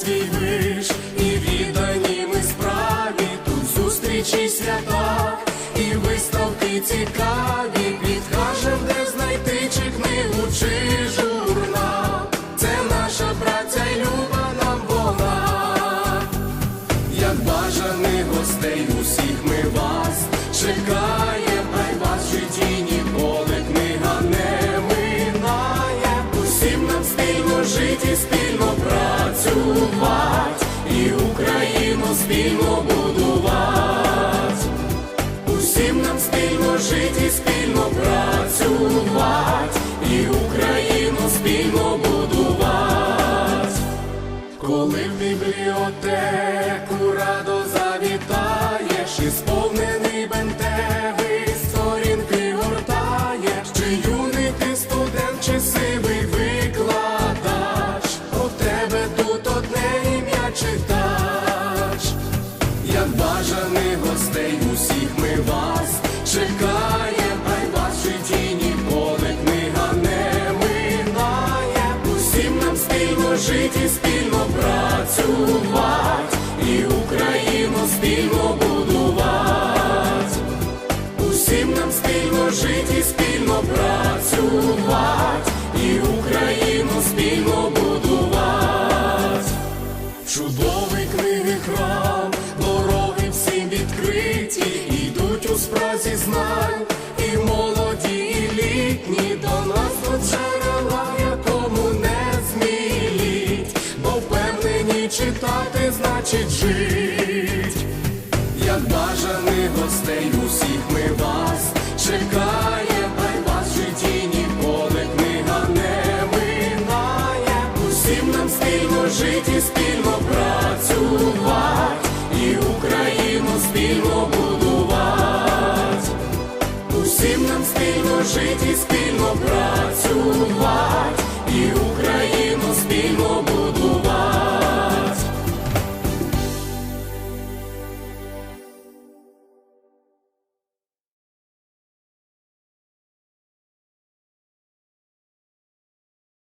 Свій виш і віддані ми справі. Тут зустрічі свята і виставки цікаві. Підкажем, де знайти чи книгу, чи журнал. Це наша праця люба нам вона. Як бажаних гостей усіх ми вас чекаєм, спільно жити, і спільно працювати, і Україну спільно будувати. Усім нам спільно жити, спільно працювати, і Україну спільно будувати. Коли в бібліотеку радо завітаєш, і сповнений бентеги, сторінки гортаєш, чи юний ти студент, чи сивий гостей усіх ми вас чекаєм, хай вас в житті ніколи книга не минає. Усім нам спільно жити, спільно працювати, і Україну спільно будувати. Усім нам спільно жити, спільно працювати, і Україну спільно будувати. Чудовий книги ідуть у і молоді, і літні до нас тут джерела, якому не зміліть, бо впевнені читати значить жить. Як бажаних гостей усіх ми